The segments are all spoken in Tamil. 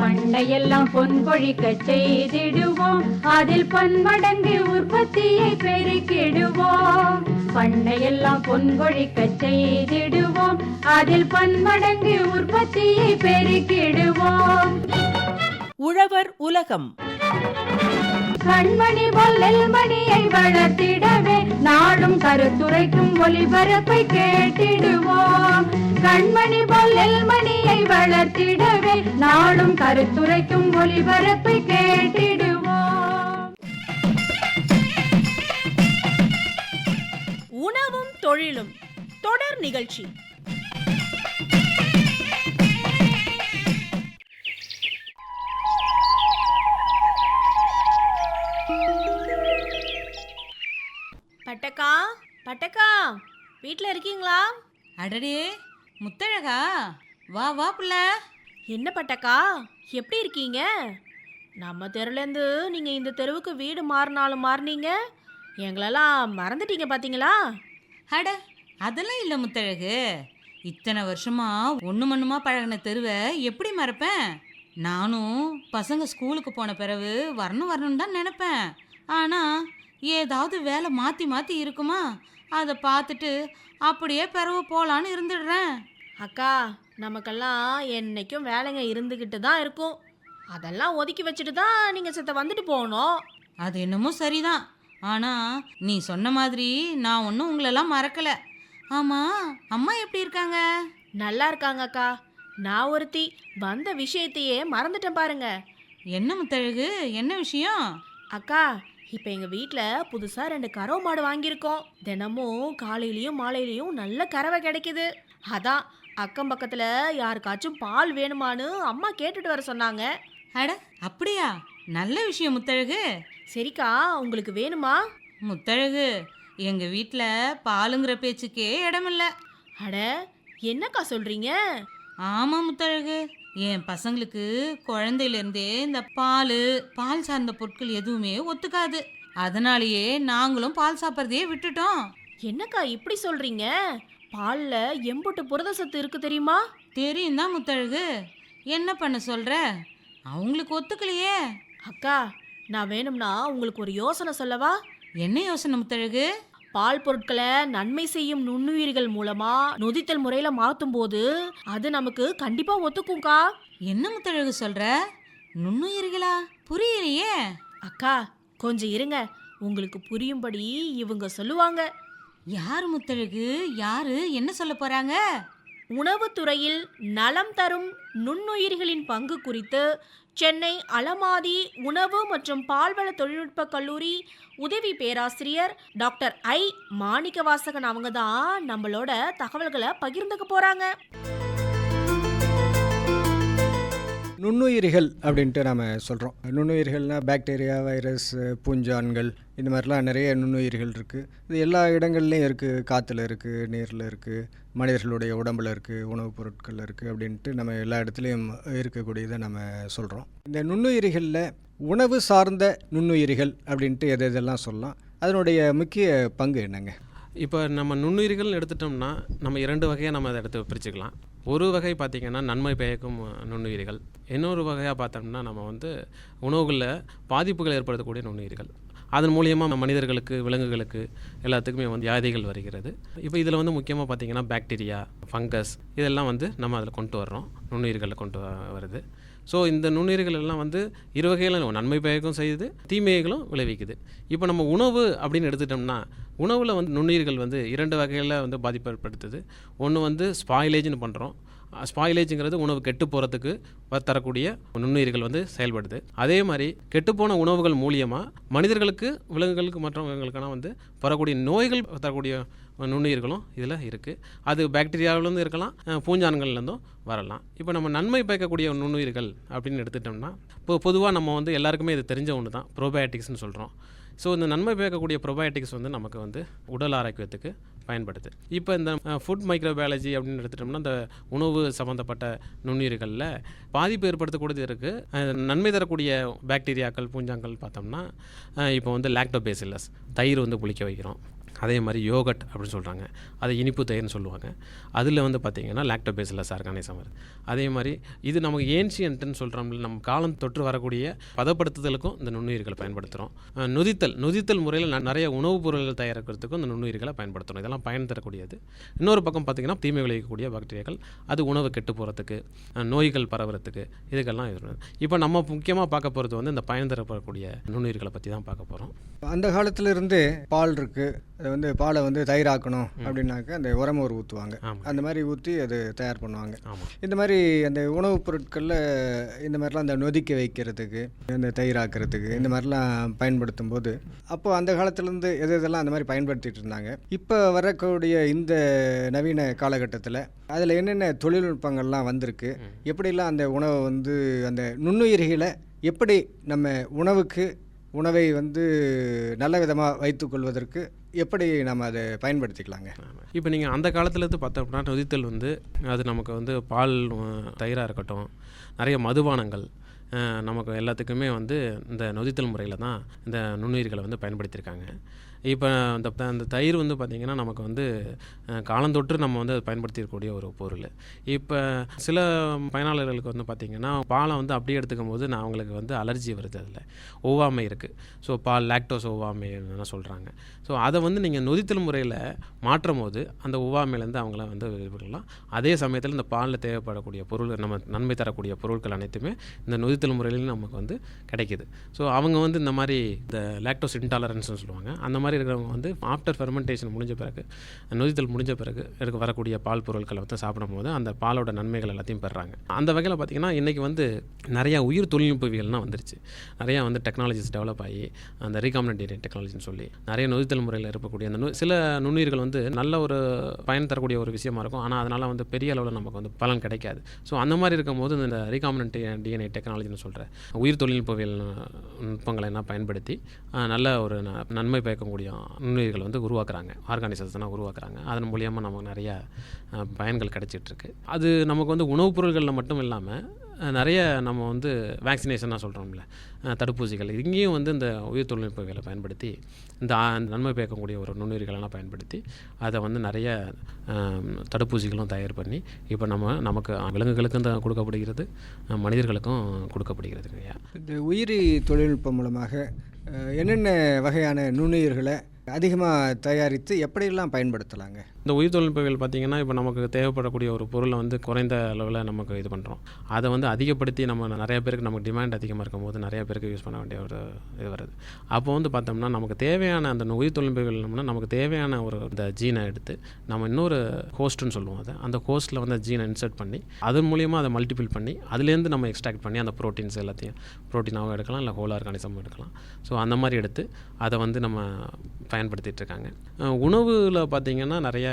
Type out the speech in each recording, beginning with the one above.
பண்டையெல்லாம் பொன் கொழிக்க செய்திடுவோம். அதில் பன்மடங்கு உற்பத்தியை பெருக்கிடுவோம். பண்ணையெல்லாம் பொன் கொழிக்க செய்திடுவோம். அதில் பன்மடங்கு உற்பத்தியை பெருக்கிடுவோம். உழவர் உலகம். கண்மணி பொல்லில் மணியை வளர்த்திடவே நாடும் கருத்துரைக்கும் ஒளிபரப்பை கேட்டிடுவோம். கண்மணி பொல்லில் மணியை வளர்த்திடவே நாடும் கருத்துரைக்கும் ஒளிபரப்பை கேட்டிடுவோம். உணவும் தொழிலும் தொடர் நிகழ்ச்சி. பட்டக்கா பட்டக்கா வீட்டில் இருக்கீங்களா? அடடே முத்தழகா வா வா புள்ள. என்ன பட்டக்கா எப்படி இருக்கீங்க? நம்ம தெருலேருந்து நீங்கள் இந்த தெருவுக்கு வீடு மாறினாலும் மாறினீங்க. எங்களெல்லாம் மறந்துட்டீங்க பார்த்தீங்களா அட அதெல்லாம் இல்லை முத்தழகு. இத்தனை வருஷமா ஒன்று மண்ணுமா பழகின தெருவை எப்படி மறப்பேன்? நானும் பசங்க ஸ்கூலுக்கு போன பிறகு வரணும் வரணும்னு தான் நினைப்பேன். ஆனால் ஏதாவது வேலை மாற்றி மாற்றி இருக்குமா? அதை பார்த்துட்டு அப்படியே பிறவு போகலான்னு இருந்துடுறேன். அக்கா நமக்கெல்லாம் என்னைக்கும் வேலைங்க இருந்துக்கிட்டு தான் இருக்கும். அதெல்லாம் ஒதுக்கி வச்சுட்டு தான் நீங்கள் சித்த வந்துட்டு போகணும். அது என்னமோ சரிதான். ஆனால் நீ சொன்ன மாதிரி நான் ஒன்றும் உங்களெல்லாம் மறக்கலை. ஆமாம் அம்மா எப்படி இருக்காங்க? நல்லா இருக்காங்க அக்கா. நான் ஒருத்தி வந்த விஷயத்தையே மறந்துட்டேன் பாருங்க. என்ன முத்தழகு? என்ன விஷயம்? அக்கா இப்போ எங்கள் வீட்டில் புதுசாக ரெண்டு கறவை மாடு வாங்கியிருக்கோம். தினமும் காலையிலையும் மாலையிலையும் நல்ல கறவை கிடைக்குது. அதான் அக்கம் பக்கத்தில் யாருக்காச்சும் பால் வேணுமான்னு அம்மா கேட்டுட்டு வர சொன்னாங்க. அட அப்படியா? நல்ல விஷயம் முத்தழகு. சரிக்கா உங்களுக்கு வேணுமா? முத்தழகு எங்க வீட்டில் பாலுங்கிற பேச்சுக்கே இடமில்ல. அட என்னக்கா சொல்கிறீங்க ஆமா முத்தழகு. என் பசங்களுக்கு குழந்தையிலேருந்தே இந்த பால் பால் சார்ந்த பொருட்கள் எதுவுமே ஒத்துக்காது. அதனாலேயே நாங்களும் பால் சாப்பிட்றதையே விட்டுட்டோம். என்னக்கா இப்படி சொல்கிறீங்க பாலில் எம்புட்டு புரத சத்து இருக்கு தெரியுமா? தெரியும் தான் முத்தழகு. என்ன பண்ண சொல்ற? அவங்களுக்கு ஒத்துக்கலையே. அக்கா நான் வேணும்னா உங்களுக்கு ஒரு யோசனை சொல்லவா? என்ன யோசனை முத்தழகு? பால் பொருட்களை நன்மை செய்யும் நுண்ணுயிர்கள் மூலமா நொதித்தல் முறையில மாத்தும் போது அது நமக்கு கண்டிப்பா ஒத்துக்கும்க்கா. என்ன முத்தழகு சொல்ற? நுண்ணுயிர்களா? புரியலையே. அக்கா கொஞ்சம் இருங்க. உங்களுக்கு புரியும்படி இவங்க சொல்லுவாங்க. யார் முத்தழகு? யாரு? என்ன சொல்ல போறாங்க? உணவுத்துறையில் நலம் தரும் நுண்ணுயிர்களின் பங்கு குறித்து சென்னை அலமாதி உணவு மற்றும் பால்வள தொழில்நுட்ப கல்லூரி உதவி பேராசிரியர் டாக்டர் ஐ. மாணிக்கவாசகன் அவங்க தான் நம்மளோட தகவல்களை பகிர்ந்துக்க போறாங்க. நுண்ணுயிரிகள் அப்படின்ட்டு நம்ம சொல்கிறோம் நுண்ணுயிர்கள்னால் பாக்டீரியா வைரஸ் பூஞ்சான்கள் இந்த மாதிரிலாம் நிறைய நுண்ணுயிர்கள் இருக்குது இது எல்லா இடங்கள்லையும் இருக்குது காற்றுல இருக்குது நீரில் இருக்குது மனிதர்களுடைய உடம்புல இருக்குது உணவுப் பொருட்களில் இருக்குது அப்படின்ட்டு நம்ம எல்லா இடத்துலையும் இருக்கக்கூடியதை நம்ம சொல்கிறோம் இந்த நுண்ணுயிரிகளில் உணவு சார்ந்த நுண்ணுயிரிகள் அப்படின்ட்டு எது எதெல்லாம் சொல்லலாம்? அதனுடைய முக்கிய பங்கு என்னங்க? இப்போ நம்ம நுண்ணுயிர்கள் எடுத்துட்டோம்னா நம்ம இரண்டு வகையாக நம்ம அதை எடுத்து பிரிச்சுக்கலாம். ஒரு வகை பார்த்திங்கன்னா நன்மை பயக்கும் நுண்ணுயிரிகள். இன்னொரு வகையாக பார்த்தோம்னா நம்ம வந்து உணவுகளில் பாதிப்புகள் ஏற்படுத்தக்கூடிய நுண்ணுயிர்கள். அதன் மூலியமாக மனிதர்களுக்கு விலங்குகளுக்கு எல்லாத்துக்குமே வந்து வியாதிகள் வருகிறது. இப்போ இதில் வந்து முக்கியமாக பார்த்திங்கன்னா பாக்டீரியா ஃபங்கஸ் இதெல்லாம் வந்து நம்ம அதில் கொண்டு வர்றோம். நுண்ணுயிர்களை கொண்டு வ- வருது. ஸோ இந்த நுண்ணுயிர்கள் எல்லாம் வந்து இரு வகையில் நன்மை பயக்கும் செய்யுது தீமைகளும் விளைவிக்குது. இப்போ நம்ம உணவு அப்படின்னு எடுத்துட்டோம்னா உணவில் வந்து நுண்ணுயிர்கள் வந்து இரண்டு வகையில் வந்து பாதிப்பு ஏற்படுத்துது. ஒன்று வந்து ஸ்பாயிலேஜ்னு பண்ணுறோம் ஸ்பாயிலேஜுங்கிறது உணவு கெட்டு போகிறதுக்கு தரக்கூடிய நுண்ணுயிர்கள் வந்து செயல்படுது. அதே மாதிரி கெட்டுப்போன உணவுகள் மூலியமாக மனிதர்களுக்கு விலங்குகளுக்கு மற்றவங்களுக்கெல்லாம் வந்து வரக்கூடிய நோய்கள் தரக்கூடிய நுண்ணுயிர்களும் இதில் இருக்குது அது பாக்டீரியாவிலேருந்து இருக்கலாம் பூஞ்சான்கள்லேருந்தும் வரலாம். இப்போ நம்ம நன்மை பயக்கக்கூடிய நுண்ணுயிர்கள் அப்படின்னு எடுத்துட்டோம்னா இப்போ பொதுவாக நம்ம வந்து எல்லாருக்குமே இது தெரிஞ்ச ஒன்று தான் ப்ரோபயோட்டிக்ஸ்னு சொல்கிறோம் ஸோ இந்த நன்மை பயக்கக்கூடிய ப்ரோபயோட்டிக்ஸ் வந்து நமக்கு வந்து உடல் ஆரோக்கியத்துக்கு பயன்படுது. இப்போ இந்த ஃபுட் மைக்ரோபயாலஜி அப்படின்னு எடுத்துட்டோம்னா இந்த உணவு சம்மந்தப்பட்ட நுண்ணுயிர்களில் பாதிப்பு ஏற்படுத்தக்கூடியது இருக்குது நன்மை தரக்கூடிய பாக்டீரியாக்கள் பூஞ்சாங்கள் பார்த்தோம்னா இப்போ வந்து லாக்டோபேசிலஸ் தயிர் வந்து புளிக்க வைக்கிறோம். அதே மாதிரி யோகட் அப்படின்னு சொல்கிறாங்க அதை இனிப்பு தயிர்னு சொல்லுவாங்க. அதில் வந்து பார்த்திங்கன்னா லாக்டோபேஸில் ஆர்கானிசம் வருது அதே மாதிரி இது நமக்கு ஏன்ஷியன்ட்டுன்னு சொல்கிறோம்ல நம்ம காலம் தொற்று வரக்கூடிய பதப்படுத்துதலுக்கும் இந்த நுண்ணுயிர்களை பயன்படுத்துகிறோம் நொதித்தல் நொதித்தல் முறையில் ந- நிறைய உணவுப் பொருள்கள் தயாரிக்கிறதுக்கும் இந்த நுண்ணுயிர்களை பயன்படுத்துகிறோம் இதெல்லாம் பயன் தரக்கூடியது. இன்னொரு பக்கம் பார்த்திங்கன்னா தீமை விளைவிக்கக்கூடிய பாக்டீரியாக்கள் அது உணவு கெட்டு போகிறதுக்கு நோய்கள் பரவுறதுக்கு இதுக்கெல்லாம் இது இப்போ நம்ம முக்கியமாக பார்க்க போகிறது வந்து இந்த பயன் தரப்படக்கூடிய நுண்ணுயிர்களை பற்றி தான் பார்க்க போகிறோம் அந்த காலத்திலிருந்து பால் இருக்குது வந்து பாலை வந்து தயிராக்கணும் அப்படின்னாக்க அந்த உரமோர் ஊற்றுவாங்க ஆமாம். அந்த மாதிரி ஊற்றி அது தயார் பண்ணுவாங்க. இந்த மாதிரி அந்த உணவுப் பொருட்களில் இந்த மாதிரிலாம் அந்த நொதிக்க வைக்கிறதுக்கு இந்த தயிராக்கிறதுக்கு இந்த மாதிரிலாம் பயன்படுத்தும் போது அப்போ அந்த காலத்துலேருந்து எது எதெல்லாம் அந்த மாதிரி பயன்படுத்திட்டு இருந்தாங்க. இப்போ வரக்கூடிய இந்த நவீன காலகட்டத்தில் அதில் என்னென்ன தொழில்நுட்பங்கள்லாம் வந்திருக்கு எப்படிலாம் அந்த உணவை வந்து அந்த நுண்ணுயிரிகளை எப்படி நம்ம உணவுக்கு உணவை வந்து நல்ல விதமாக வைத்துக்கொள்வதற்கு எப்படி நம்ம அதை பயன்படுத்திக்கலாங்க? இப்போ நீங்கள் அந்த காலத்துலேருந்து பார்த்தோம்னா நொதித்தல் வந்து அது நமக்கு வந்து பால் தயிராக இருக்கட்டும் நிறைய மதுபானங்கள் நமக்கு எல்லாத்துக்குமே வந்து இந்த நொதித்தல் முறையில் தான் இந்த நுண்ணுயிர்களை வந்து பயன்படுத்தியிருக்காங்க. இப்போ அந்த அந்த தயிர் வந்து பார்த்திங்கன்னா நமக்கு வந்து காலந்தொற்று நம்ம வந்து அதை பயன்படுத்தியிருக்கக்கூடிய ஒரு பொருள். இப்போ சில பயனாளர்களுக்கு வந்து பார்த்திங்கன்னா பாலை வந்து அப்படியே எடுத்துக்கும் போது நான் அவங்களுக்கு வந்து அலர்ஜி வருது அதில். ஒவ்வாமை இருக்குது ஸோ பால் லாக்டோஸ் ஒவ்வாமை சொல்கிறாங்க ஸோ அதை வந்து நீங்கள் நொதித்தல் முறையில் மாற்றும் போது அந்த உவாமையிலேருந்து அவங்கள வந்து விடலாம் அதே சமயத்தில் இந்த பாலில் தேவைப்படக்கூடிய பொருள் நம்ம நன்மை தரக்கூடிய பொருட்கள் அனைத்துமே இந்த நொதித்தல் முறையிலையும் நமக்கு வந்து கிடைக்கிது. ஸோ அவங்க வந்து இந்த மாதிரி இந்த லாக்டோஸ் இன்டாலரன்ஸ்னு சொல்லுவாங்க. அந்த மாதிரி இருக்கிறவங்க வந்து ஆஃப்டர் ஃபெர்மெண்டேஷன் முடிஞ்ச பிறகு நொதித்தல் முடிஞ்ச பிறகு எடுக்க வரக்கூடிய பால் பொருட்களை வந்து சாப்பிடும்போது அந்த பாலோட நன்மைகள் எல்லாத்தையும் பெறாங்க. அந்த வகையில் பார்த்திங்கன்னா இன்றைக்கி வந்து நிறையா உயிர் தொழில்நுட்பவியல்லாம் வந்துருச்சு. நிறையா வந்து டெக்னாலஜிஸ் டெவலப் ஆகி அந்த ரீகாமினேட் டெக்னாலஜின்னு சொல்லி நிறைய நொதித்தல் முறையில் இருக்கக்கூடிய அந்த நு- சில நுண்ணுயிர்கள் வந்து நல்ல ஒரு பயன் தரக்கூடிய ஒரு விஷயமா இருக்கும். ஆனால் அதனால் வந்து பெரிய அளவில் நமக்கு வந்து பலன் கிடைக்காது. ஸோ அந்த மாதிரி இருக்கும்போது இந்த ரீகாமினன்ட் டிஎன்ஏ டெக்னாலஜின்னு சொல்கிற உயிர் தொழில்நுட்பவியல் நுட்பங்களை எல்லாம் பயன்படுத்தி நல்ல ஒரு ந- நன்மை பயக்கக்கூடிய நுண்ணுயிர்களை வந்து உருவாக்குறாங்க. ஆர்கானிசத்தை உருவாக்குறாங்க. அதன் மூலியமாக நமக்கு நிறையா பயன்கள் கிடைச்சிட்ருக்கு அது நமக்கு வந்து உணவுப் பொருட்களில் மட்டும் இல்லாமல் நிறைய நம்ம வந்து வேக்சினேஷனாக சொல்கிறோம்ல தடுப்பூசிகள். இங்கேயும் வந்து இந்த உயிர் தொழில்நுட்பங்களை பயன்படுத்தி இந்த நன்மை பயக்கக்கூடிய ஒரு நுண்ணுயிர்களெல்லாம் பயன்படுத்தி அதை வந்து நிறைய தடுப்பூசிகளும் தயார் பண்ணி இப்போ நம்ம நமக்கு விலங்குகளுக்கும் தான் கொடுக்கப்படுகிறது மனிதர்களுக்கும் கொடுக்கப்படுகிறது ஐயா இந்த உயிரி தொழில்நுட்பம் மூலமாக என்னென்ன வகையான நுண்ணுயிர்களை அதிகமாக தயாரித்து எப்படியெல்லாம் பயன்படுத்தலாங்க? இந்த உயிர் தொழில்நுட்பங்கள் பார்த்திங்கன்னா இப்போ நமக்கு தேவைப்படக்கூடிய ஒரு பொருளை வந்து குறைந்த அளவில் நமக்கு இது பண்ணுறோம் அதை வந்து அதிகப்படுத்தி நம்ம நிறைய பேருக்கு நமக்கு டிமாண்ட் அதிகமாக இருக்கும்போது நிறைய பேருக்கு யூஸ் பண்ண வேண்டிய ஒரு இது வருது. அப்போ வந்து பார்த்தோம்னா நமக்கு தேவையான அந்த உயிர் தொழில்நுட்பங்கள்னா நமக்கு தேவையான ஒரு இந்த ஜீனை எடுத்து நம்ம இன்னொரு ஹோஸ்ட்டுன்னு சொல்லுவோம் அதை. அந்த ஹோஸ்ட்டில் வந்து ஜீனை இன்சர்ட் பண்ணி அதன் மூலியமாக அதை மல்டிபிள் பண்ணி அதுலேருந்து நம்ம எக்ஸ்ட்ராக்ட் பண்ணி அந்த ப்ரோட்டீன்ஸ் எல்லாத்தையும் ப்ரோட்டீனாகவும் எடுக்கலாம் இல்லை ஹோல் ஆர்கானிசமும் எடுக்கலாம். ஸோ அந்த மாதிரி எடுத்து அதை வந்து நம்ம பயன்படுத்திட்டு இருக்காங்க. அஹ் பார்த்தீங்கன்னா நிறைய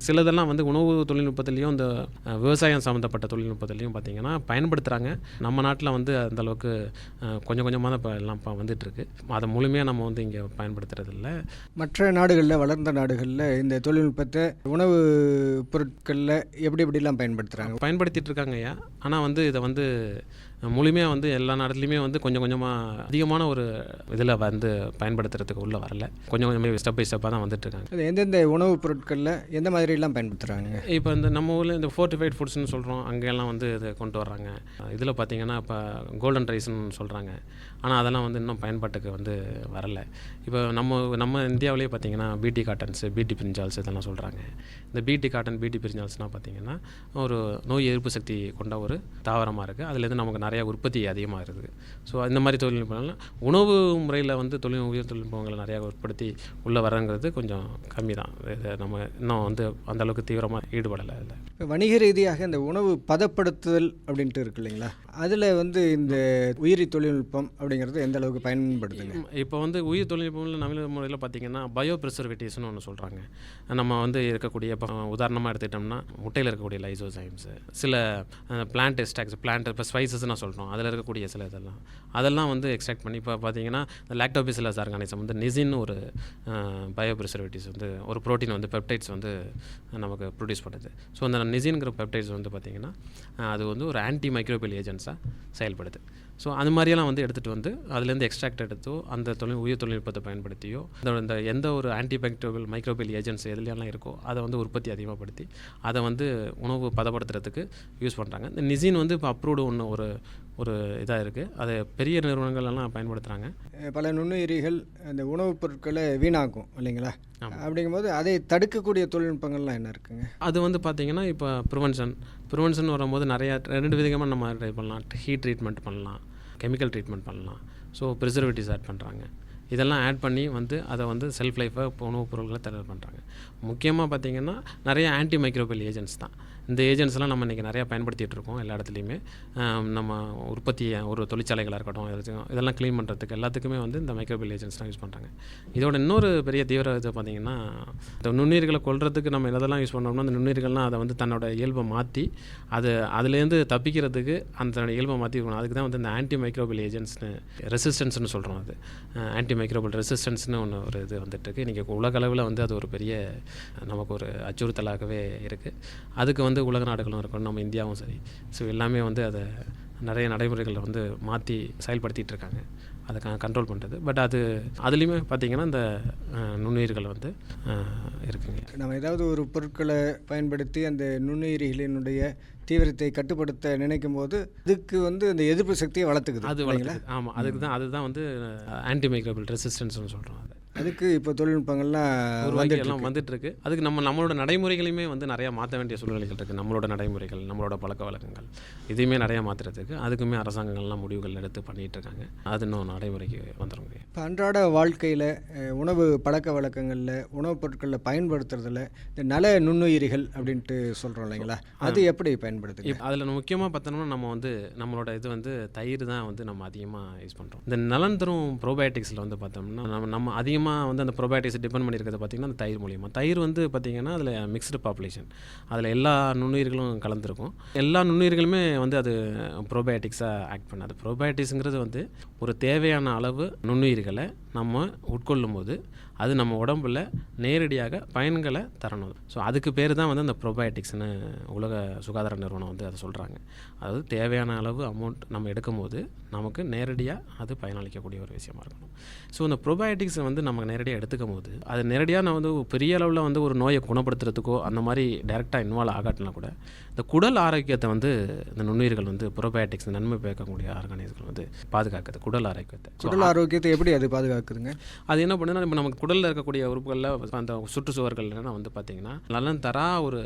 சிலதெல்லாம் வந்து உணவு தொழில்நுட்பத்துலேயும் இந்த விவசாயம் சம்மந்தப்பட்ட தொழில்நுட்பத்துலேயும் பார்த்தீங்கன்னா பயன்படுத்துகிறாங்க நம்ம நாட்டில் வந்து அந்த அளவுக்கு அஹ், கொஞ்சம் கொஞ்சமாக தான் இப்போ எல்லாம் இப்போ வந்துட்டு இருக்கு அதை முழுமையாக நம்ம வந்து இங்கே பயன்படுத்துறது இல்ல மற்ற நாடுகளில் வளர்ந்த நாடுகளில் இந்த தொழில்நுட்பத்தை உணவு பொருட்களில் எப்படி எப்படிலாம் பயன்படுத்துகிறாங்க பயன்படுத்திட்டு இருக்காங்க ஐயா ஆனால் வந்து இதை வந்து முழுமையாக வந்து எல்லா நாடுலையுமே வந்து கொஞ்சம் கொஞ்சமாக அதிகமான ஒரு இதில் வந்து பயன்படுத்துறதுக்கு உள்ளே வரல. கொஞ்சம் கொஞ்சமாக ஸ்டெப் பை ஸ்டெப்பாக தான் வந்துட்டு இருக்காங்க அது எந்தெந்த உணவுப் பொருட்களில் எந்த மாதிரிலாம் பயன்படுத்துகிறாங்க இப்போ இந்த நம்ம ஊரில் இந்த ஃபோர்ட்டிஃபைட் ஃபுட்ஸ்னு சொல்கிறோம் அங்கெல்லாம் வந்து இதை கொண்டு வர்றாங்க. இதில் பார்த்தீங்கன்னா இப்போ கோல்டன் ரைஸ்னு சொல்கிறாங்க ஆனால் அதெல்லாம் வந்து இன்னும் பயன்பாட்டுக்கு வந்து வரல. இப்போ நம்ம நம்ம இந்தியாவிலேயே பார்த்தீங்கன்னா பிடி காட்டன்ஸு பிடி பிரிஞ்சால்ஸ் இதெல்லாம் சொல்கிறாங்க இந்த பிடி காட்டன் பிடி பிரிஞ்சால்ஸ்னால் பார்த்தீங்கன்னா ஒரு நோய் எதிர்ப்பு சக்தி கொண்ட ஒரு தாவரமாக இருக்குது அதுலேருந்து நமக்கு நிறைய உற்பத்தி அதிகமாக இருக்குது ஸோ இந்த மாதிரி தொழில்நுட்பங்கள் உணவு முறையில் வந்து தொழில் உயர் தொழில்நுட்பங்களை நிறையா உற்பத்தி உள்ளே வரங்கிறது கொஞ்சம் கம்மி தான் இது நம்ம இன்னும் வந்து அந்த அளவுக்கு தீவிரமாக ஈடுபடலை அதில். இப்போ வணிக ரீதியாக இந்த உணவு பதப்படுத்துதல் அப்படின்ட்டு இருக்கு இல்லைங்களா? அதில் வந்து இந்த உயிரி தொழில்நுட்பம் அப்படிங்கிறது எந்த அளவுக்கு பயன்படுதுங்க? இப்போ வந்து உயிர் தொழில்நுட்பங்கள் நவீன முறையில் பார்த்தீங்கன்னா பயோ ப்ரிசர்வேட்டிவ்ஸ்னு ஒன்று சொல்கிறாங்க நம்ம வந்து இருக்கக்கூடிய இப்போ உதாரணமாக எடுத்துக்கிட்டோம்னா முட்டையில் இருக்கக்கூடிய லைசோசைம்ஸு சில பிளான்ட் எக்ஸ்ட்ராக்ட்ஸ் பிளான்ட் இப்போ நான் சொல்கிறோம் அதில் இருக்கக்கூடிய சில இதெல்லாம். அதெல்லாம் வந்து எக்ஸ்ட்ராக்ட் பண்ணி இப்போ பார்த்தீங்கன்னா இந்த லாக்டோபிசிலஸ் ஆர்கானிசம் வந்து நிசின்னு ஒரு பயோ ப்ரிசர்வேட்டிவ்ஸ் வந்து ஒரு ப்ரோட்டீன் வந்து பெப்டைட்ஸ் வந்து நமக்கு ப்ரொடியூஸ் பண்ணுது. ஸோ அந்த நிசின்கிற பெப்டைட்ஸ் வந்து பார்த்திங்கன்னா அது வந்து ஒரு ஆன்டி மைக்ரோபியல் ஏஜென்ட்ஸாக செயல்படுது. ஸோ அது மாதிரியெல்லாம் வந்து எடுத்துகிட்டு வந்து அதுலேருந்து எக்ஸ்ட்ராக்ட் எடுத்தோ அந்த தொழில் உயிர் தொழில்நுட்பத்தை பயன்படுத்தியோ இந்த இந்த எந்த ஒரு ஆன்டி மைக்ரோபியல் ஏஜென்ட்ஸ் எதுலையெல்லாம் இருக்கோ அதை வந்து உற்பத்தி அதிகமாகப்படுத்தி அதை வந்து உணவு பதப்படுத்துறதுக்கு யூஸ் பண்ணுறாங்க இந்த நிசின் வந்து இப்போ அப்ரூவ்டு ஒன்று ஒரு ஒரு இதாக இருக்குது அதை பெரிய நிறுவனங்கள் எல்லாம் பயன்படுத்துகிறாங்க பல நுண்ணுயிரிகள் அந்த உணவுப் பொருட்களை வீணாக்கும் இல்லைங்களா? அப்படிங்கும்போது அதை தடுக்கக்கூடிய தொழில்நுட்பங்கள்லாம் என்ன இருக்குங்க? அது வந்து பார்த்திங்கன்னா இப்போ ப்ரிவென்ஷன். ப்ரிவென்ஷன் வரும்போது நிறையா ரெண்டு விதமாக நம்ம ட்ரை பண்ணலாம். ஹீட் ட்ரீட்மெண்ட் பண்ணலாம். கெமிக்கல் ட்ரீட்மெண்ட் பண்ணலாம். ஸோ ப்ரிசர்வேட்டிவ்ஸ் ஆட் பண்ணுறாங்க இதெல்லாம் ஆட் பண்ணி வந்து அதை வந்து செல்ஃப் லைஃபை உணவுப் பொருட்களை தயார் பண்ணுறாங்க முக்கியமாக பார்த்திங்கன்னா நிறைய ஆன்டி மைக்ரோபியல் ஏஜென்ட்ஸ் தான். இந்த ஏஜென்ட்ஸ்லாம் நம்ம இன்றைக்கி நிறையா பயன்படுத்திகிட்டு இருக்கோம் எல்லா இடத்துலையுமே. நம்ம உற்பத்தி ஒரு தொழிற்சாலைகளாக இருக்கட்டும் இதெல்லாம் க்ளீன் பண்ணுறதுக்கு எல்லாத்துக்குமே வந்து இந்த மைக்ரோபில் ஏஜென்ட்ஸ் தான் யூஸ் பண்ணுறாங்க இதோட இன்னொரு பெரிய தீவிர இது பார்த்திங்கன்னா இந்த நுண்ணுயிர்களை கொள்றதுக்கு நம்ம எதெல்லாம் யூஸ் பண்ணோம்னா அந்த நுண்ணுயிர்கள்லாம் அதை வந்து தன்னோட இயல்பை மாற்றி அது அதுலேருந்து தப்பிக்கிறதுக்கு அந்த இயல்பை மாற்றி இருக்கணும். அதுக்கு தான் வந்து இந்த ஆன்டி மைக்ரோபில் ஏஜென்ட்ஸ்னு ரெசிஸ்டன்ஸ்னு சொல்கிறோம் அது. ஆன்டி மைக்ரோபில் ரெசிஸ்டன்ஸ்னு ஒன்று ஒரு இது வந்துட்டுருக்கு. இன்றைக்கி உலக அளவில் வந்து அது ஒரு பெரிய நமக்கு ஒரு அச்சுறுத்தலாகவே இருக்குது அதுக்கு வந்து உலக நாடுகளும் இருக்கணும் நம்ம இந்தியாவும் சரி. ஸோ எல்லாமே வந்து அதை நிறைய நடைமுறைகளை வந்து மாற்றி செயல்படுத்திகிட்டு இருக்காங்க அதை கண்ட்ரோல் பண்ணுறது பட் அது அதுலேயுமே பார்த்திங்கன்னா இந்த நுண்ணுயிர்கள் வந்து இருக்குங்க. நம்ம ஏதாவது ஒரு பொருட்களை பயன்படுத்தி அந்த நுண்ணுயிரிகளினுடைய தீவிரத்தை கட்டுப்படுத்த நினைக்கும் போது இதுக்கு வந்து அந்த எதிர்ப்பு சக்தியை வளர்த்துக்குது அது வளர்த்துக்குது. ஆமாம் அதுக்கு தான் அதுதான் வந்து ஆன்டி மைக்ரோபியல் ரெசிஸ்டன்ஸ்னு சொல்கிறோம் அது. அதுக்கு இப்போ தொழில்நுட்பங்கள்லாம் உருவாக்கி வந்துட்டு இருக்கு. அதுக்கு நம்ம நம்மளோட நடைமுறைகளையுமே வந்து நிறையா மாற்ற வேண்டிய சூழ்நிலைகள் இருக்குது நம்மளோட நடைமுறைகள் நம்மளோட பழக்க வழக்கங்கள் இதையுமே நிறையா மாற்றுறதுக்கு அதுக்குமே அரசாங்கங்கள்லாம் முடிவுகள் எடுத்து பண்ணிட்டு இருக்காங்க. அது இன்னும் நடைமுறைக்கு வந்துடும் இப்போ அன்றாட வாழ்க்கையில் உணவு பழக்க வழக்கங்களில் உணவுப் பொருட்களில் பயன்படுத்துறதுல இந்த நல நுண்ணுயிரிகள் அப்படின்ட்டு சொல்கிறோம் இல்லைங்களா? அது எப்படி பயன்படுத்துங்க? இப்போ அதில் முக்கியமாக பார்த்தோம்னா நம்ம வந்து நம்மளோட இது வந்து தயிர் தான் வந்து நம்ம அதிகமாக யூஸ் பண்ணுறோம் இந்த நலன் தரும் ப்ரோபயோட்டிக்ஸில் வந்து பார்த்தோம்னா நம்ம நம்ம அதிகமாக வந்து அந்த ப்ரோபயோட்டிக்ஸ் டிபெண்ட் பண்ணியிருக்கிறது பார்த்திங்கன்னா அந்த தயிர் மூலியமாக தயிர் வந்து பார்த்திங்கன்னா அதில் மிக்ஸ்டு பாப்புலேஷன் அதில் எல்லா நுண்ணுயிர்களும் கலந்துருக்கும். எல்லா நுண்ணுயிர்களுமே வந்து அது ப்ரோபயோட்டிக்ஸாக ஆக்ட் பண்ணாது. ப்ரோபயோட்டிக்ஸுங்கிறது வந்து ஒரு தேவையான அளவு நுண்ணுயிர்களை நம்ம உட்கொள்ளும் போது அது நம்ம உடம்புல நேரடியாக பயன்களை தரணும். ஸோ அதுக்கு பேர் தான் வந்து அந்த ப்ரோபயோட்டிக்ஸ்னு உலக சுகாதார நிறுவனம் வந்து அதை சொல்கிறாங்க அதாவது தேவையான அளவு அமௌண்ட் நம்ம எடுக்கும் போது நமக்கு நேரடியாக அது பயனளிக்கக்கூடிய ஒரு விஷயமா இருக்கணும். ஸோ இந்த ப்ரோபயோட்டிக்ஸை வந்து நம்ம நேரடியாக எடுத்துக்கும் போது அது நேரடியாக நான் வந்து பெரிய அளவில் வந்து ஒரு நோயை குணப்படுத்துறதுக்கோ அந்த மாதிரி டைரெக்டாக இன்வால்வ் ஆகாட்டினா கூட இந்த குடல் ஆரோக்கியத்தை வந்து இந்த நுண்ணுயிர்கள் வந்து ப்ரோபயோட்டிக்ஸ் நன்மை பயக்கக்கூடிய ஆர்கானிசங்கள் வந்து பாதுகாக்குது குடல் ஆரோக்கியத்தை. குடல் ஆரோக்கியத்தை எப்படி அது பாதுகாக்குதுங்க? அது என்ன பண்ணுதுன்னா இப்போ நமக்கு குடலில் இருக்கக்கூடிய உறுப்புகளில் அந்த சுற்றுச்சுவர்கள்லாம் வந்து பார்த்திங்கன்னா நலன் தரா ஒரு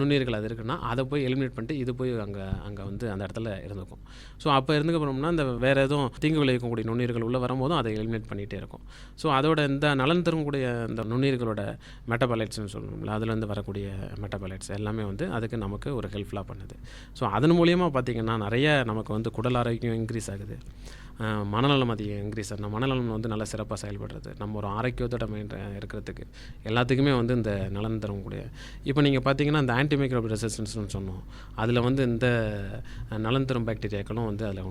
நுண்ணுயிர்கள் அது இருக்குன்னா அதை போய் எலிமினேட் பண்ணிட்டு இது போய் அங்கே அங்கே வந்து அந்த இடத்துல இருந்துக்கும் ஸோ அப்போ இருந்துக்கப்புறம்னா அந்த வேறு எதுவும் தீங்கு விளைவிக்கக்கூடிய நுண்ணுயிர்கள் உள்ளே வரும்போதும் அதை எலிமினேட் பண்ணிகிட்டே இருக்கும். ஸோ அதோட இந்த நலன் தரக்கூடிய இந்த நுண்ணுயிர்களோட மெட்டபாலைட்ஸ்னு சொல்லணும்ல அதுலேருந்து வரக்கூடிய மெட்டபாலைட்ஸ் எல்லாமே வந்து அதுக்கு நமக்கு ஒரு ஹெல்ப்ஃபுல்லாக பண்ணுது. ஸோ அதன் மூலியமாக பார்த்திங்கன்னா நிறைய நமக்கு வந்து குடல் ஆரோக்கியம் இன்க்ரீஸ் ஆகுது. மனநலம் அதிகம் இன்க்ரீஸ் ஆகும் மனநலம் வந்து நல்லா சிறப்பாக செயல்படுறது. நம்ம ஒரு ஆரோக்கியத்தோட இருக்கிறதுக்கு எல்லாத்துக்குமே வந்து இந்த நலன் தரக்கூடிய இப்போ நீங்கள் பார்த்தீங்கன்னா இந்த ஆன்டிமைக்ரோப் ரெசிஸ்டன்ஸ்னு சொன்னோம். அதில் வந்து இந்த நலன் தரும் பாக்டீரியாக்களும் வந்து அதில்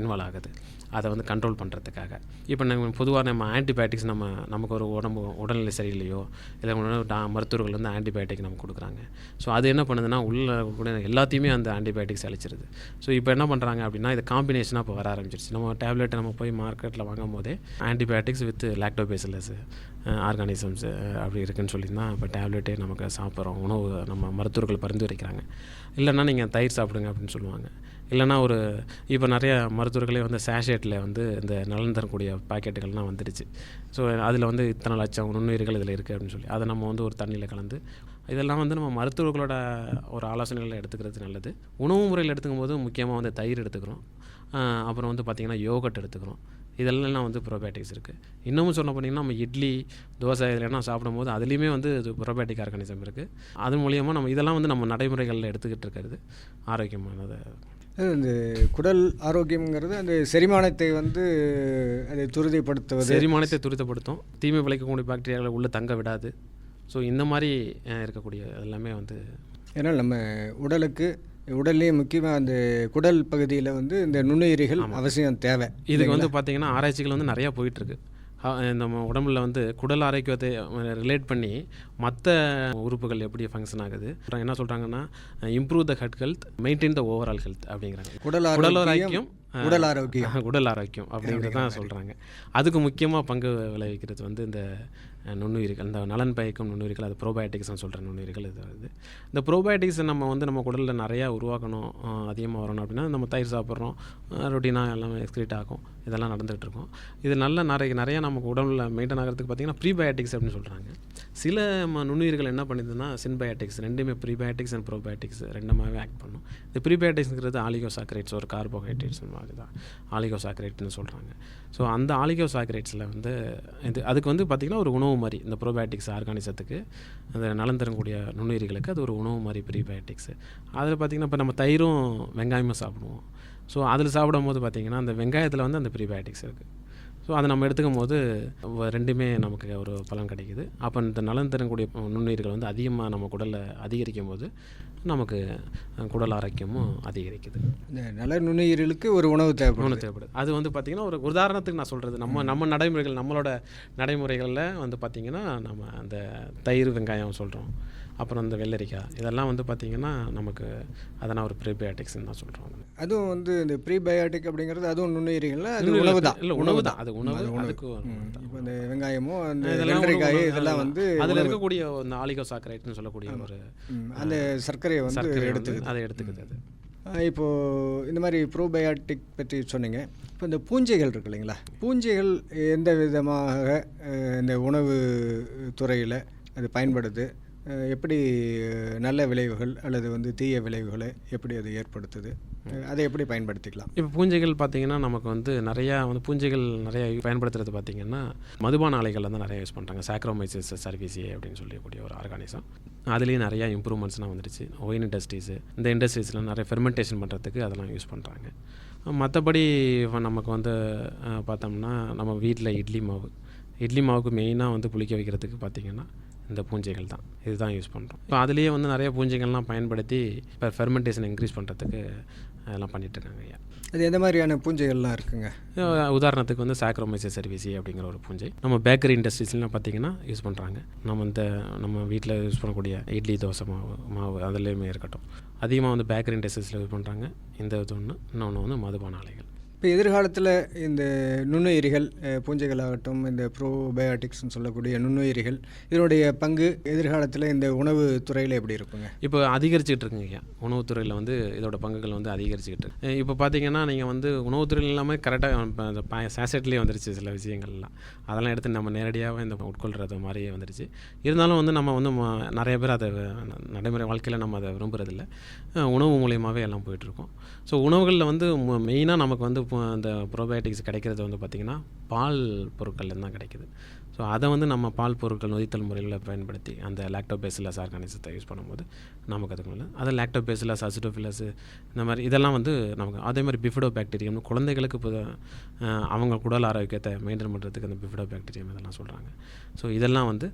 இன்வால்வ் ஆகுது. அதை வந்து கண்ட்ரோல் பண்ணுறதுக்காக இப்போ நம்ம பொதுவாக நம்ம ஆன்டிபயோட்டிக்ஸ் நம்ம நமக்கு ஒரு உடம்பு உடல்நிலை சரியில்லையோ இல்லை டா மருத்துவர்கள் வந்து ஆன்டிபயோட்டிக் நம்ம கொடுக்குறாங்க. ஸோ அது என்ன பண்ணுதுன்னா உள்ள கூட எல்லாத்தையுமே அந்த ஆன்டிபயோட்டிக்ஸ் அழிச்சிருது. ஸோ இப்போ என்ன பண்ணுறாங்க அப்படின்னா இது காம்பினேஷனாக இப்போ வர ஆரம்பிச்சிருச்சு. நம்ம டேப்லெட்டை நம்ம போய் மார்க்கெட்டில் வாங்கும் போதே ஆன்டிபயோட்டிக்ஸ் வித் லாக்டோபேசிலஸு ஆர்கானிசம்ஸு அப்படி இருக்குன்னு சொல்லி தான் இப்போ டேப்லெட்டே நமக்கு சாப்பிட்றோம். உணவு நம்ம மருத்துவர்கள் பரிந்துரைக்கிறாங்க இல்லைன்னா நீங்கள் தயிர் சாப்பிடுங்க அப்படின்னு சொல்லுவாங்க. இல்லைன்னா ஒரு இப்போ நிறைய மருத்துவர்களே வந்து சேஷேட்டில் வந்து இந்த நலன் தரக்கூடிய பாக்கெட்டுகள்லாம் வந்துடுச்சு. ஸோ அதில் வந்து இத்தனை லட்சம் நுண்ணுயிர்கள் இதில் இருக்குது அப்படின்னு சொல்லி அதை நம்ம வந்து ஒரு தண்ணியில் கலந்து இதெல்லாம் வந்து நம்ம மருத்துவர்களோட ஒரு ஆலோசனைகளை எடுத்துக்கிறது நல்லது. உணவு முறையில் எடுத்துக்கும் போது முக்கியமாக வந்து தயிர் எடுத்துக்கிறோம். அப்புறம் வந்து பார்த்திங்கன்னா யோகட் எடுத்துக்கிறோம். இதெல்லாம் வந்து ப்ரோபயோட்டிக்ஸ் இருக்குது இன்னமும் சொல்ல போனீங்கன்னா நம்ம இட்லி தோசை இதெல்லாம் சாப்பிடும்போது அதுலேயுமே வந்து இது ப்ரோபயோட்டிக் ஆர்கானிசம் இருக்குது அது மூலியமாக நம்ம இதெல்லாம் வந்து நம்ம நடைமுறைகளில் எடுத்துக்கிட்டு இருக்கிறது ஆரோக்கியமானது. இந்த குடல் ஆரோக்கியம்ங்கிறது அந்த செரிமானத்தை வந்து அதை துரிதப்படுத்துவது. செரிமானத்தை துரிதப்படுத்தும். தீமை விளைக்கக்கூடிய பாக்டீரியாக்களை உள்ளே தங்க விடாது. ஸோ இந்த மாதிரி இருக்கக்கூடிய எல்லாமே வந்து ஏன்னா நம்ம உடலுக்கு உடல்லையே முக்கியமாக அந்த குடல் பகுதியில் வந்து இந்த நுண்ணுயிரிகள் அவசியம் தேவை. இதுக்கு வந்து பார்த்தீங்கன்னா ஆராய்ச்சிகள் வந்து நிறையா போயிட்டுருக்கு. நம்ம உடம்புல வந்து குடல் ஆரோக்கியத்தை ரிலேட் பண்ணி மற்ற உறுப்புகள் எப்படி ஃபங்க்ஷன் ஆகுது? அப்புறம் என்ன சொல்கிறாங்கன்னா improve the head health maintain the overall health அப்படிங்கிறாங்க. குடல் குடல் ஆரோக்கியம் உடல் ஆரோக்கியம். உடல் ஆரோக்கியம் அப்படிங்கிறது தான் சொல்கிறாங்க அதுக்கு முக்கியமாக பங்கு விளைவிக்கிறது வந்து இந்த நுண்ணுயிர்கள் அந்த நலன் பயக்கும் நுண்ணுயிர்கள் அது ப்ரோபயோட்டிக்ஸ்னு சொல்கிற நுண்ணுயிர்கள் இது வருது. இந்த ப்ரோபயோட்டிக்ஸை நம்ம வந்து நம்ம குடலில் நிறையா உருவாக்கணும் அதிகமாக வரணும் அப்படின்னா நம்ம தயிர் சாப்பிட்றோம் ரொட்டீனாக எல்லாமே எக்ஸ்கிரீட் ஆகும். இதெல்லாம் நடந்துகிட்ருக்கோம் இது நல்ல நிறைய நிறையா நமக்கு உடலில் மெயின்டைன் ஆகிறதுக்கு பார்த்திங்கன்னா ப்ரீபயோட்டிக்ஸ் அப்படின்னு சொல்கிறாங்க சில நுண்ணுயிர்கள் என்ன பண்ணுதுன்னா சின்பயோட்டிக்ஸ் ரெண்டுமே ப்ரீபயோட்டிக்ஸ் அண்ட் ப்ரோபயோட்டிக்ஸ் ரெண்டுமாவே ஆக்ட் பண்ணும். இந்த ப்ரீபயோட்டிக்ஸ்ங்கிறது ஆலிகோசாக்ரேட்ஸ் ஒரு கார்போஹைட்ரேட்ஸ் மாதிரி தான் ஆலிகோசாக்ரேட்னு சொல்கிறாங்க ஸோ அந்த ஆலிகோசாக்கரேட்ஸில் வந்து இது அதுக்கு வந்து பார்த்திங்கன்னா ஒரு உணவு மாதிரி இந்த ப்ரோபயோட்டிக்ஸ் ஆர்கானிசத்துக்கு அந்த நலன் தரக்கூடிய நுண்ணுயிர்களுக்கு அது ஒரு உணவு மாதிரி ப்ரீபயோட்டிக்ஸு அதில் பார்த்திங்கன்னா இப்போ நம்ம தயிரும் வெங்காயமும் சாப்பிடுவோம். ஸோ அதில் சாப்பிடும்போது பார்த்திங்கன்னா அந்த வெங்காயத்தில் வந்து அந்த ப்ரீபயோட்டிக்ஸ் இருக்குது ஸோ அதை நம்ம எடுத்துக்கும் போது ரெண்டுமே நமக்கு ஒரு பலன் கிடைக்குது. அப்போ இந்த நலன் தரக்கூடிய நுண்ணுயிர்கள் வந்து அதிகமாக நம்ம குடலில் அதிகரிக்கும் போது நமக்கு குடல் ஆரோக்கியமும் அதிகரிக்குது. இந்த நல நுண்ணுயிர்களுக்கு ஒரு உணவு உணவு தேவைப்படுது. தேவைப்படுது அது வந்து பார்த்திங்கன்னா ஒரு உதாரணத்துக்கு நான் சொல்கிறது நம்ம நம்ம நடைமுறைகள் நம்மளோட நடைமுறைகளில் வந்து பார்த்திங்கன்னா நம்ம அந்த தயிர் வெங்காயம் சொல்கிறோம் அப்புறம் இந்த வெள்ளரிக்காய் இதெல்லாம் வந்து பார்த்திங்கன்னா நமக்கு அதை நான் ஒரு ப்ரீபயோட்டிக்ஸ்னு தான் சொல்கிறோம் அதுவும் வந்து இந்த ப்ரீபயோட்டிக் அப்படிங்கிறது அதுவும் நுண்ணுயிரிகள்ல அது உணவு தான். இல்லை உணவு தான். அது உணவு அதுக்கு ஒரு உணவு தான். இப்போ இந்த வெங்காயமும் அந்த இதெல்லாம் வெள்ளரிக்காய் இதெல்லாம் வந்து அதில். இருக்கக்கூடிய இந்த ஆலிகோசாக்கரைட்னு சொல்லக்கூடிய ஒரு அந்த சர்க்கரையை வந்து எடுத்துக்குது. அதை எடுத்துக்குது அது. ஆ, இப்போ இந்த மாதிரி ப்ரோபயோட்டிக் பற்றி சொன்னீங்க. இப்போ இந்த பூஞ்சைகள் இருக்கு இல்லைங்களா? பூஞ்சைகள் எந்த விதமாக இந்த உணவு துறையில் அது பயன்படுது? எப்படி நல்ல விளைவுகள் அல்லது வந்து தீய விளைவுகளை எப்படி அது ஏற்படுத்துது? அதை எப்படி பயன்படுத்திக்கலாம்? இப்போ பூஞ்சைகள் பார்த்தீங்கன்னா நமக்கு வந்து நிறையா வந்து பூஞ்சைகள் நிறையா பயன்படுத்துறது பார்த்தீங்கன்னா மதுபான ஆலைகள் வந்து நிறைய யூஸ் பண்ணுறாங்க சாக்ரோமைசிஸ் சர்வீஸே அப்படின்னு சொல்லக்கூடிய ஒரு ஆர்கானிசம் அதுலேயும் நிறையா இம்ப்ரூவ்மெண்ட்ஸ்லாம் வந்துடுச்சு ஒயின் இண்டஸ்ட்ரீஸு இந்த இண்டஸ்ட்ரீஸில் நிறைய ஃபெர்மெண்டேஷன் பண்ணுறதுக்கு அதெல்லாம் யூஸ் பண்ணுறாங்க மற்றபடி நமக்கு வந்து பார்த்தோம்னா நம்ம வீட்டில் இட்லி மாவு. இட்லி மாவுக்கு மெயினாக வந்து புளிக்க வைக்கிறதுக்கு பார்த்தீங்கன்னா இந்த பூஞ்சைகள் தான். இதுதான் யூஸ் பண்ணுறோம் இப்போ அதுலேயே வந்து நிறைய பூஞ்சைகள்லாம் பயன்படுத்தி இப்போ ஃபெர்மெண்டேஷன் இன்க்ரீஸ் பண்ணுறதுக்கு அதெல்லாம் பண்ணிகிட்ருக்காங்க ஐயா. அது எந்த மாதிரியான பூஞ்சைகள்லாம் இருக்குங்க? உதாரணத்துக்கு வந்து சாக்ரோமைசஸ் சர்வீசி அப்படிங்கிற ஒரு பூஞ்சை. நம்ம பேக்கரி இண்டஸ்ட்ரீஸ்லாம் பார்த்தீங்கன்னா யூஸ் பண்ணுறாங்க நம்ம இந்த நம்ம வீட்டில் யூஸ் பண்ணக்கூடிய இட்லி தோசை மாவு மாவு அதுலேயுமே இருக்கட்டும். அதிகமாக வந்து பேக்கரி இண்டஸ்ட்ரீஸில் யூஸ் பண்ணுறாங்க இந்த இது ஒன்று இன்னொன்று வந்து மதுபான ஆலைகள். இப்போ எதிர்காலத்தில் இந்த நுண்ணுயிரிகள் பூஞ்சைகள் ஆகட்டும் இந்த ப்ரோபயோட்டிக்ஸ்னு சொல்லக்கூடிய நுண்ணுயிரிகள் இதனுடைய பங்கு எதிர்காலத்தில் இந்த உணவு துறையில் எப்படி இருக்குங்க? இப்போ அதிகரிச்சுக்கிட்டு இருக்குங்க உணவுத்துறையில் வந்து இதோட பங்குகள் வந்து அதிகரிச்சுக்கிட்டு இருக்கு. இப்போ பார்த்தீங்கன்னா நீங்கள் வந்து உணவுத்துறையில் இல்லாமல் கரெக்டாக சேசட்லேயே வந்துருச்சு சில விஷயங்கள்லாம். அதெல்லாம் எடுத்து நம்ம நேரடியாகவே இந்த உட்கொள்கிறது மாதிரியே வந்துருச்சு. இருந்தாலும் வந்து நம்ம வந்து நிறைய பேர் அதை ந- நடைமுறை வாழ்க்கையில் நம்ம அதை விரும்புகிறதில்ல உணவு மூலியமாகவே எல்லாம் போயிட்டுருக்கோம் ஸோ உணவுகளில் வந்து மெயினாக நமக்கு வந்து அந்த ப்ரோபயோட்டிக்ஸ் கிடைக்கிறது வந்து பார்த்திங்கன்னா பால் பொருட்கள்லேருந்து தான் கிடைக்கிது. ஸோ அதை வந்து நம்ம பால் பொருட்கள் நொதித்தல் முறையில் பயன்படுத்தி அந்த லாக்டோபேசிலஸ் ஆர்கானிசத்தை யூஸ் பண்ணும்போது நமக்கு அதுக்கு மேலே அது லாக்டோபேசிலஸ் அசிடோஃபிலஸ் இந்த மாதிரி இதெல்லாம் வந்து நமக்கு அதே மாதிரி பிஃபிடோ பாக்டீரியம் குழந்தைகளுக்கு புது அவங்க குடல் ஆரோக்கியத்தை மெயின்டைன் பண்ணுறதுக்கு அந்த பிஃபிடோ பாக்டீரியம் இதெல்லாம் சொல்கிறாங்க ஸோ இதெல்லாம் வந்து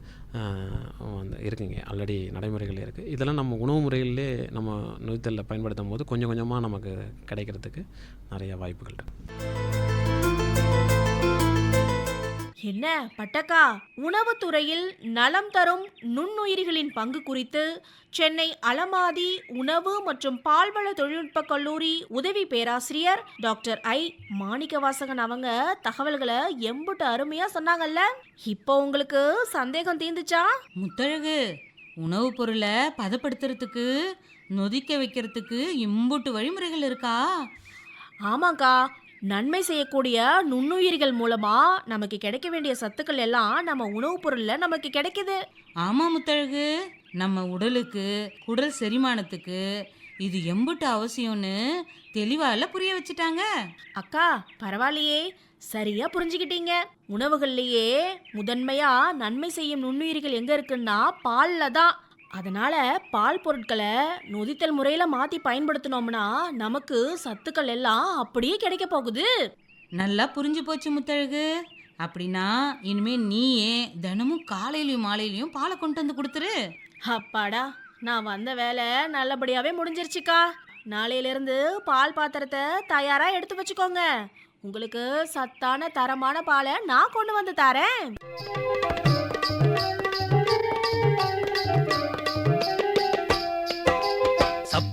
வந்து இருக்குங்க. ஆல்ரெடி நடைமுறைகள் இருக்குது இதெல்லாம் நம்ம உணவு முறையிலே நம்ம நொதித்தலில் பயன்படுத்தும் போது கொஞ்சம் கொஞ்சமாக நமக்கு கிடைக்கிறதுக்கு நிறைய வாய்ப்புகள் இருக்குது என்ன பட்டக்கா? உணவுத்துறையில் நலம் தரும் நுண்ணுயிரிகளின் பங்கு குறித்து சென்னை அலமாதி உணவு மற்றும் பால்வள தொழில்நுட்ப கல்லூரி உதவி பேராசிரியர் டாக்டர் ஐ. மாணிக்கவாசகன் அவங்க தகவல்களை எம்புட்டு அருமையா சொன்னாங்கல்ல. இப்போ உங்களுக்கு சந்தேகம் தீர்ந்துச்சா? முத்தழகு உணவுப் பொருளை பதப்படுத்துறதுக்கு நொதிக்க வைக்கிறதுக்கு இம்புட்டு வழிமுறைகள் இருக்கா? ஆமாக்கா நன்மை செய்யக்கூடிய நுண்ணுயிரிகள் மூலமா நமக்கு கிடைக்க வேண்டிய சத்துக்கள் எல்லாம் நம்ம உணவுப் பொருள்ல நமக்கு கிடைக்குது. ஆமா முத்தழகு. நம்ம உடலுக்கு குடல் செரிமானத்துக்கு இது எம்புட்டு அவசியம்னு தெளிவால புரிய வச்சுட்டாங்க. அக்கா பரவாயில்லையே. சரியா புரிஞ்சுக்கிட்டீங்க. உணவுகள்லயே முதன்மையா நன்மை செய்யும் நுண்ணுயிரிகள் எங்க இருக்குன்னா பால்ல தான். அதனால பால் பொருட்களை நொதித்தல் முறையில மாத்தி பயன்படுத்தினோம்னா நமக்கு சத்துக்கள் எல்லாம் அப்படியே கிடைக்க போகுது. நல்லா புரிஞ்சு போச்சு முத்தழகு. அப்படின்னா இனிமே நீயே தினமும் காலையிலயும் மாலையிலயும் பாலை கொண்டு வந்து கொடுத்துரு. அப்பாடா நான் வந்த வேலை நல்லபடியாவே முடிஞ்சிருச்சுக்கா. நாளையில இருந்து பால் பாத்திரத்தை தயாரா எடுத்து வச்சுக்கோங்க. உங்களுக்கு சத்தான தரமான பாலை நான் கொண்டு வந்து தரேன்.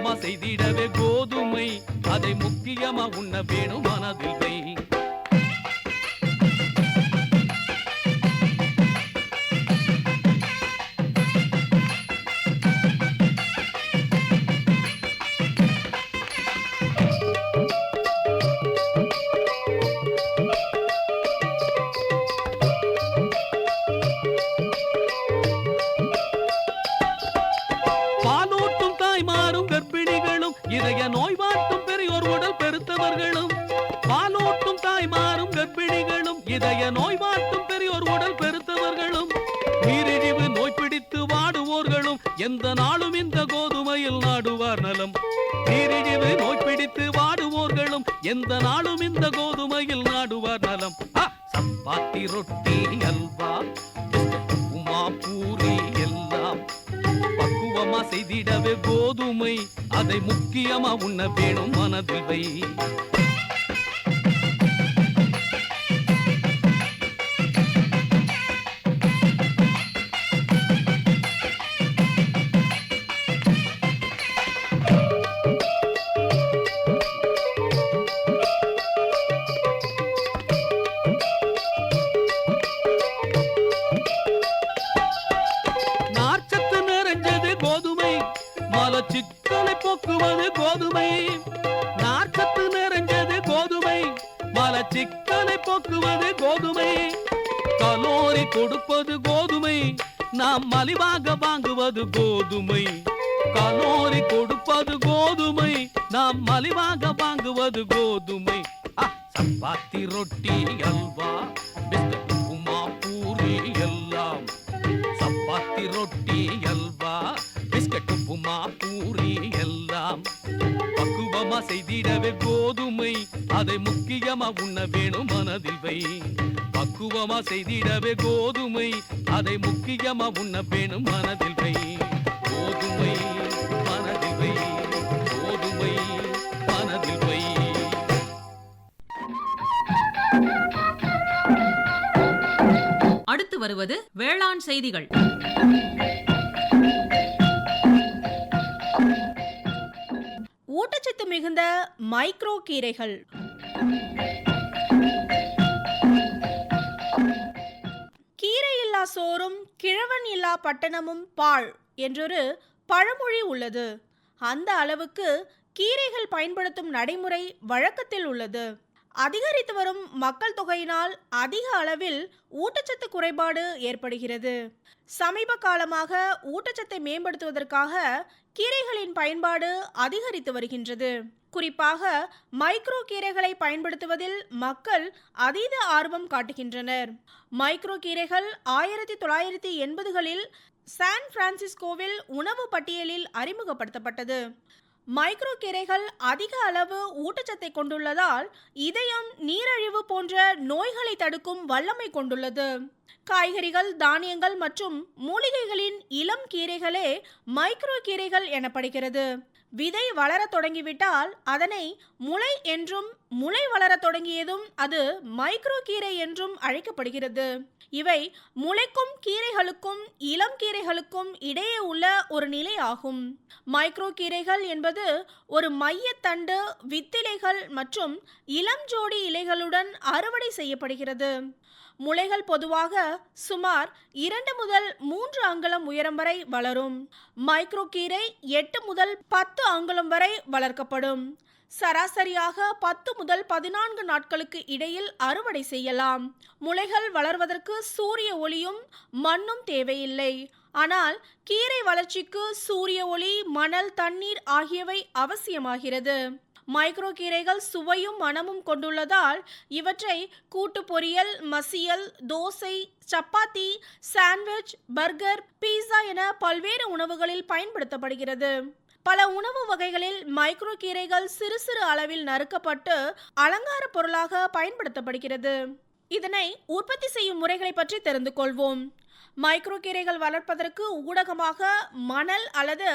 பக்குவமா செய்திடவே கோதுமை. அதை முக்கியமா உண்ண வேணும் மனதில் வை எந்த நாளும் இந்த கோதுமையில் நாடுவார் நலம். சப்பாத்தி ரொட்டி அல்வா உமா பூரி எல்லாம். பக்குவமா செய்திடவே கோதுமை அதை முக்கியமா உண்ண வேணும் மனதில் வை ரொட்டி அல்வா பிஸ்கட் உப்புமா பூரி எல்லாம். சப்பாத்தி ரொட்டி அல்வா பிஸ்கட் உப்புமா பூரி எல்லாம். பக்குவமா செய்திடவே கோதுமை. அதை முக்கியமா உண்ண வேணும் மனதில் வை. பக்குவமா செய்திடவே கோதுமை. அதை முக்கியமா உண்ண வேணும் மனதில் வை. கோதுமை மனதில் வை. கோதுமை மனதில் அடுத்து வருவது வேளாண் செய்திகள். ஊட்டச்சத்து மிகுந்த மைக்ரோ கீரைகள். கீரை இல்லா சோறும் கிழவன் இல்லா பட்டணமும் பாழ் என்றொரு பழமொழி உள்ளது. அந்த அளவுக்கு கீரைகள் பயன்படுத்தும் நடைமுறை வழக்கத்தில் உள்ளது. அதிகரித்து வரும் மக்கள் தொகையினால் அதிக அளவில் ஊட்டச்சத்து குறைபாடு ஏற்படுகிறது. சமீப காலமாக ஊட்டச்சத்தை மேம்படுத்துவதற்காக கீரைகளின் பயன்பாடு அதிகரித்து வருகின்றது. குறிப்பாக மைக்ரோ கீரைகளை பயன்படுத்துவதில் மக்கள் அதீத ஆர்வம் காட்டுகின்றனர். மைக்ரோ கீரைகள் ஆயிரத்தி தொள்ளாயிரத்தி எண்பதுகளில் சான் பிரான்சிஸ்கோவில் உணவு பட்டியலில் அறிமுகப்படுத்தப்பட்டது. மைக்ரோ கீரைகள் அதிக அளவு ஊட்டச்சத்தை கொண்டுள்ளதால் இதயம் நீரழிவு போன்ற நோய்களை தடுக்கும் வல்லமை கொண்டுள்ளது. காய்கறிகள் தானியங்கள் மற்றும் மூலிகைகளின் இளம் கீரைகளே மைக்ரோ கீரைகள் எனப்படுகிறது. விதை வளரத் தொடங்கிவிட்டால் அதனை முளை என்றும் முளை வளரத் தொடங்கியதும் அது மைக்ரோ கீரை என்றும் அழைக்கப்படுகிறது. இவை முளைக்கும் கீரைகளுக்கும் இளம் கீரைகளுக்கும் இடையே உள்ள ஒரு நிலை ஆகும். மைக்ரோ கீரைகள் என்பது ஒரு மையத்தண்டு வித்திலைகள் மற்றும் இளம் ஜோடி இலைகளுடன் அறுவடை செய்யப்படுகிறது. முளைகள் பொதுவாக சுமார் இரண்டு முதல் மூன்று அங்குலம் உயரம் வரை வளரும். மைக்ரோ கீரை எட்டு முதல் பத்து அங்குலம் வரை வளர்க்கப்படும். சராசரியாக பத்து முதல் பதினான்கு நாட்களுக்கு இடையில் அறுவடை செய்யலாம். முளைகள் வளர்வதற்கு சூரிய ஒளியும் மண்ணும் தேவையில்லை. ஆனால் கீரை வளர்ச்சிக்கு சூரிய ஒளி மணல் தண்ணீர் ஆகியவை அவசியமாகிறது. மைக்ரோ கீரைகள் சுவையும் மணமும் கொண்டுள்ளதால் இவற்றை கூட்டு பொரியல் மசியல் dosa chapati sandwich burger pizza என பல்வேறு உணவுகளில் பயன்படுத்தப்படுகிறது. பல உணவு வகைகளில் மைக்ரோ கீரைகள் சிறு சிறு அளவில் நறுக்கப்பட்டு அலங்கார பொருளாக பயன்படுத்தப்படுகிறது. இதனை உற்பத்தி செய்யும் முறைகளை பற்றி தெரிந்து கொள்வோம். மைக்ரோ கீரைகள் வளர்ப்பதற்கு ஊடகமாக மணல் அல்லது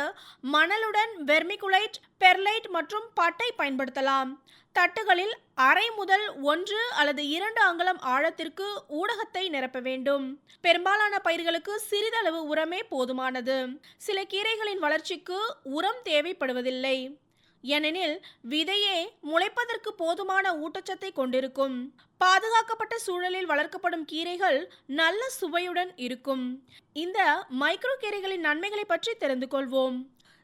மணலுடன் வெர்மிகுலைட் பெர்லைட் மற்றும் பட்டை பயன்படுத்தலாம். தட்டுகளில் அரை முதல் ஒன்று அல்லது இரண்டு அங்குலம் ஆழத்திற்கு ஊடகத்தை நிரப்ப வேண்டும். பெரும்பாலான பயிர்களுக்கு சிறிதளவு உரமே போதுமானது. சில கீரைகளின் வளர்ச்சிக்கு உரம் தேவைப்படுவதில்லை. ஏனெனில் விதையே முளைப்பதற்கு போதுமான ஊட்டச்சத்தை கொண்டிருக்கும். பாதுகாக்கப்பட்ட சூழலில் வளர்க்கப்படும் கீரைகள் நல்ல சுவையுடன் இருக்கும். இந்த மைக்ரோ கீரைகளின் நன்மைகளை பற்றி தெரிந்து கொள்வோம்.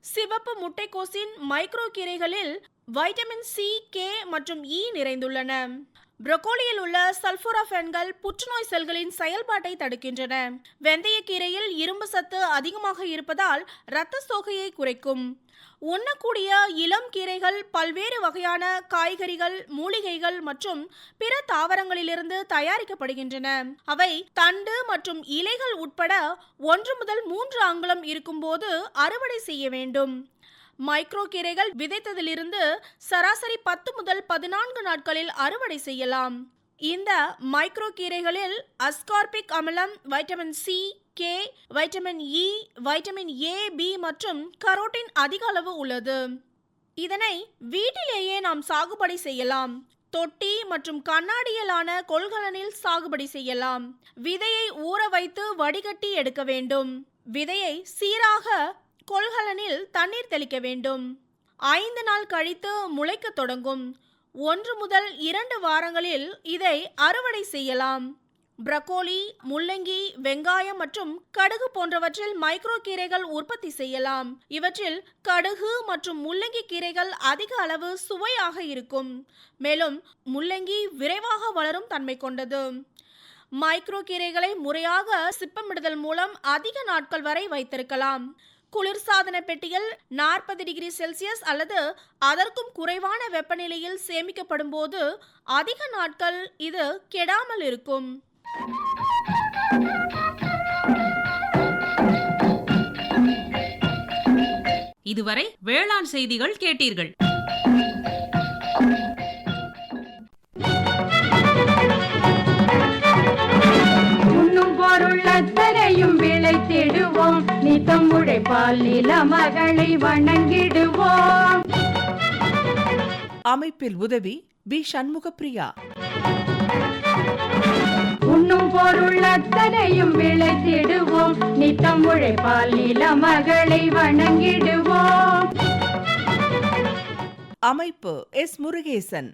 சிவப்பு முட்டைக்கோசின் மைக்ரோ கீரைகளில் வைட்டமின் சி கே மற்றும் இ நிறைந்துள்ளன. புரொக்கோலியில் உள்ள சல்ஃபோராஃபென்கள் புற்றுநோய் செல்களின் செயல்பாட்டை தடுக்கின்றன. வெந்தயக்கீரையில் இரும்பு சத்து அதிகமாக இருப்பதால் இரத்த சோகையை குறைக்கும். உண்ணக்கூடிய இளம் கீரைகள் பல்வேறு வகையான காய்கறிகள் மூலிகைகள் மற்றும் பிற தாவரங்களிலிருந்து தயாரிக்கப்படுகின்றன. அவை தண்டு மற்றும் இலைகள் உட்பட ஒன்று முதல் மூன்று அங்குலம் இருக்கும்போது அறுவடை செய்ய வேண்டும். மைக்ரோ கீரைகள் விதைத்ததிலிருந்து சராசரி பத்து முதல் பதினான்கு நாட்களில் அறுவடை செய்யலாம். இந்த மைக்ரோ கீரைகளில் அஸ்கார்பிக் அமிலம் vitamin C K vitamin E vitamin A B மற்றும் கரோட்டின் அதிக அளவு உள்ளது. இதனை வீட்டிலேயே நாம் சாகுபடி செய்யலாம். தொட்டி மற்றும் கண்ணாடியிலான கொள்கலனில் சாகுபடி செய்யலாம். விதையை ஊற வைத்து வடிகட்டி எடுக்க வேண்டும். விதையை சீராக கொள்கலனில் தண்ணீர் தெளிக்க வேண்டும். ஐந்து நாள் கழித்து முளைக்க தொடங்கும். ஒன்று முதல் இரண்டு வாரங்களில் இதை அறுவடை செய்யலாம். பிரக்கோலி முள்ளங்கி வெங்காயம் மற்றும் கடுகு போன்றவற்றில் மைக்ரோ கீரைகள் உற்பத்தி செய்யலாம். இவற்றில் கடுகு மற்றும் முள்ளங்கி கீரைகள் அதிக அளவு சுவையாக இருக்கும். மேலும் முள்ளங்கி விரைவாக வளரும் தன்மை கொண்டது. மைக்ரோ கீரைகளை முறையாக சிப்பமிடுதல் மூலம் அதிக நாட்கள் வரை வைத்திருக்கலாம். குளிர்சாதன பெட்டியில் நாற்பது டிகிரி செல்சியஸ் அல்லது அதற்கும் குறைவான வெப்பநிலையில் சேமிக்கப்படும் போது அதிக நாட்கள் இது கெடாமல் இருக்கும். இதுவரை வேளாண் செய்திகள் கேட்டீர்கள். அத்தனையும் விளைத்திடுவோம் நித்தம் உழைப்பால் நில மகளை வணங்கிடுவோம். அமைப்பில் உதவி பி சண்முகப்பிரியா. உண்ணும் பொருள் அத்தனையும் விளைத்திடுவோம் நித்தம் உழைப்பால் நில மகளை வணங்கிடுவோம். அமைப்பு எஸ். முருகேசன்.